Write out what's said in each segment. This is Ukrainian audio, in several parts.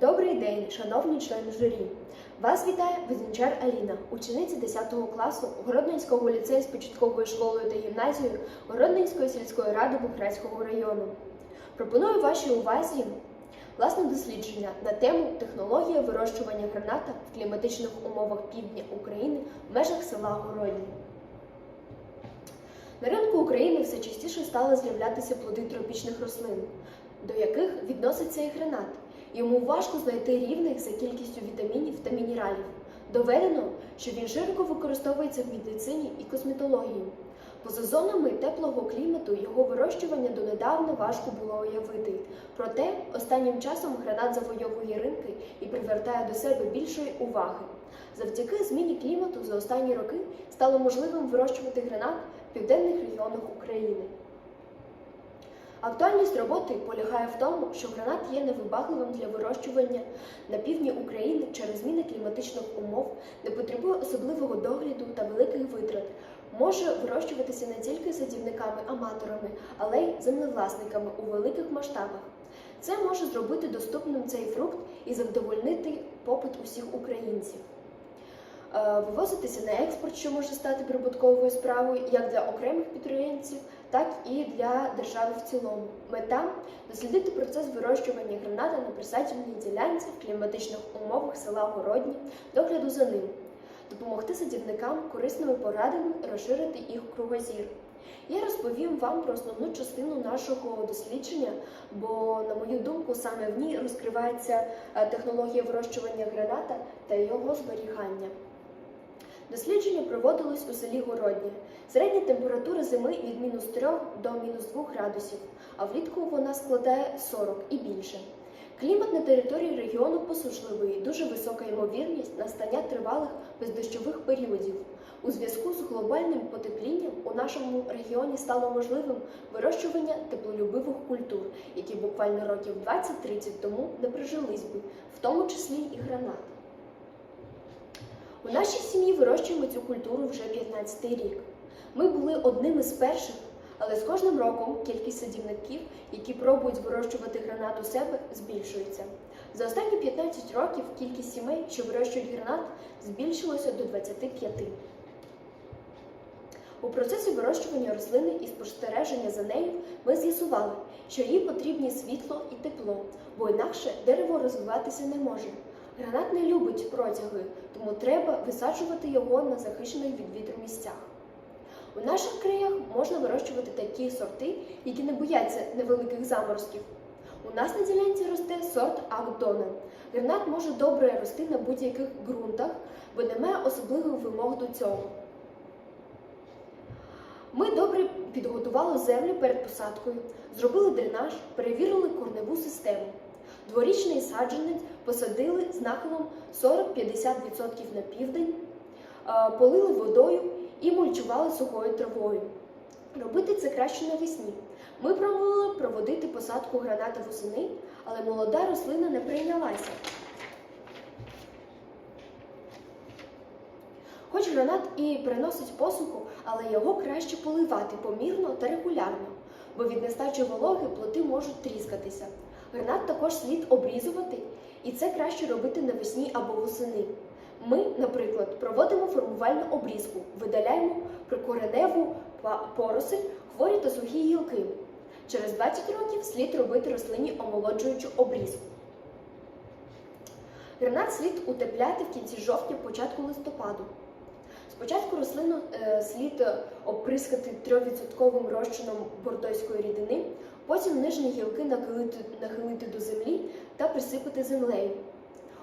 Добрий день, шановні члени журі. Вас вітає Визначар Аліна, учениця 10 класу Городницького ліцею з початковою школою та гімназією Городницької сільської ради Бухрецького району. Пропоную вашій увазі власне дослідження на тему технологія вирощування граната в кліматичних умовах півдня України в межах села Городні. На ринку України все частіше стали з'являтися плоди тропічних рослин, до яких відноситься і гранат. Йому важко знайти рівних за кількістю вітамінів та мінералів. Доведено, що він широко використовується в медицині і косметології. Поза зонами теплого клімату його вирощування донедавна важко було уявити. Проте останнім часом гранат завойовує ринки і привертає до себе більшої уваги. Завдяки зміні клімату за останні роки стало можливим вирощувати гранат в південних регіонах України. Актуальність роботи полягає в тому, що гранат є невибагливим для вирощування на півдні України через зміни кліматичних умов, не потребує особливого догляду та великих витрат. Може вирощуватися не тільки садівниками-аматорами, але й землевласниками у великих масштабах. Це може зробити доступним цей фрукт і задовольнити попит усіх українців. Е, Вивозитися на експорт, що може стати прибутковою справою як для окремих підприємців, так і для держави в цілому. Мета дослідити процес вирощування граната на присадженій ділянці в кліматичних умовах села Городні, догляду за ним, допомогти садівникам корисними порадами розширити їх кругозір. Я розповім вам про основну частину нашого дослідження, бо, на мою думку, саме в ній розкривається е, технологія вирощування граната та його зберігання. Дослідження проводилось у селі Городнє. Середня температура зими від мінус 3 до мінус 2 градусів, а влітку вона складає 40 і більше. Клімат на території регіону посушливий, дуже висока ймовірність настання тривалих бездощових періодів. У зв'язку з глобальним потеплінням у нашому регіоні стало можливим вирощування теплолюбивих культур, які буквально років 20-30 тому не прижились би, в тому числі і гранат. У нашій сім'ї вирощуємо цю культуру вже 15 рік. Ми були одними з перших, але з кожним роком кількість садівників, які пробують вирощувати гранат у себе, збільшується. За останні 15 років кількість сімей, що вирощують гранат, збільшилося до 25. У процесі вирощування рослини і спостереження за нею ми з'ясували, що їй потрібні світло і тепло, бо інакше дерево розвиватися не може. Гранат не любить протяги, тому треба висаджувати його на захищених від вітру місцях. У наших краях можна вирощувати такі сорти, які не бояться невеликих заморозків. У нас на ділянці росте сорт Агдона. Гранат може добре рости на будь-яких ґрунтах, бо немає особливих вимог до цього. Ми добре підготували землю перед посадкою, зробили дренаж, перевірили корневу систему. Дворічний саджанець посадили з нахилом 40-50% на південь, е, полили водою і мульчували сухою травою. Робити це краще навесні. Ми пробували проводити посадку граната восени, але молода рослина не прийнялася. Хоч гранат і приносить посуху, але його краще поливати помірно та регулярно, бо від нестачі вологи плоти можуть тріскатися. Гранат також слід обрізувати, і це краще робити навесні або восени. Ми, наприклад, проводимо формувальну обрізку, видаляємо прикореневу поросль, хворі та сухі гілки. Через 20 років слід робити рослині омолоджуючу обрізку. Гранат слід утепляти в кінці жовтня, початку листопаду. Спочатку рослину е, слід оприскати 3% розчином бордойської рідини, потім нижні гілки нахилити, нахилити до землі та присипати землею,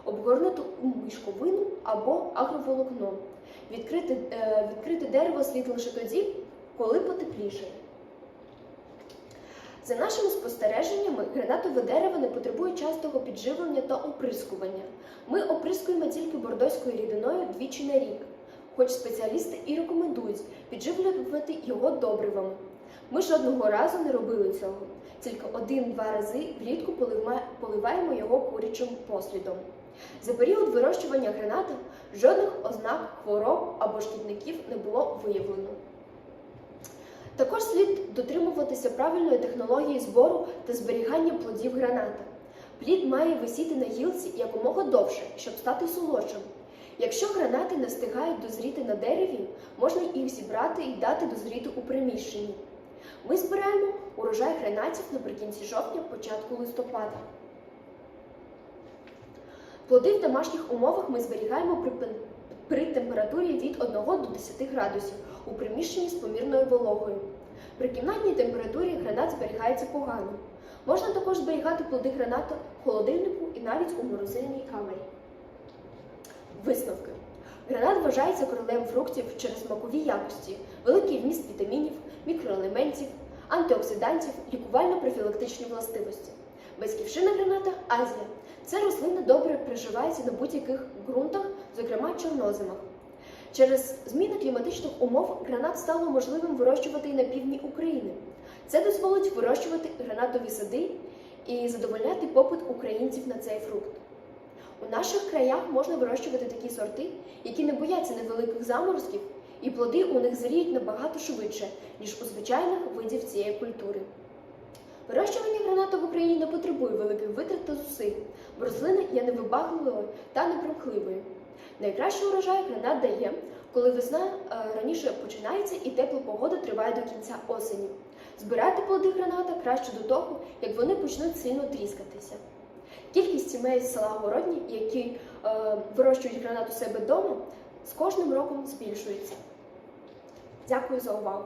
обгорнути у мішковину або агроволокно. Відкрити, е, відкрити дерево слід лише тоді, коли потеплішає. За нашими спостереженнями, гранатове дерево не потребує частого підживлення та оприскування. Ми оприскуємо тільки бордойською рідиною двічі на рік, хоч спеціалісти і рекомендують підживлювати його добривами. Ми жодного разу не робили цього, тільки один-два рази влітку поливаємо його курячим послідом. За період вирощування граната жодних ознак хвороб або шкідників не було виявлено. Також слід дотримуватися правильної технології збору та зберігання плодів граната. Плід має висіти на гілці якомога довше, щоб стати солодшим. Якщо гранати не встигають дозріти на дереві, можна їх зібрати і дати дозріти у приміщенні. Ми збираємо урожай гранатів наприкінці жовтня, початку листопада. Плоди в домашніх умовах ми зберігаємо при, при температурі від 1 до 10 градусів у приміщенні з помірною вологою. При кімнатній температурі гранат зберігається погано. Можна також зберігати плоди граната в холодильнику і навіть у морозильній камері. Висновки. Гранат вважається королем фруктів через смакові якості, великий вміст вітамінів, мікроелементів, антиоксидантів, лікувально-профілактичні властивості. Батьківщина граната Азія. Ця рослина добре приживається на будь-яких ґрунтах, зокрема чорноземах. Через зміни кліматичних умов гранат стало можливим вирощувати і на півдні України. Це дозволить вирощувати гранатові сади і задовольняти попит українців на цей фрукт. У наших краях можна вирощувати такі сорти, які не бояться невеликих заморозків, і плоди у них зріють набагато швидше, ніж у звичайних видів цієї культури. Вирощування гранату в Україні не потребує великих витрат та зусиль, бо рослина є невибагливою та непримхливою. Найкращий урожай гранат дає, коли весна е, раніше починається і тепла погода триває до кінця осені. Збирати плоди граната краще до того, як вони почнуть сильно тріскатися. Кількість сімей з села Городні, які е, вирощують гранат у себе вдома, з кожним роком збільшується. Дякую за увагу!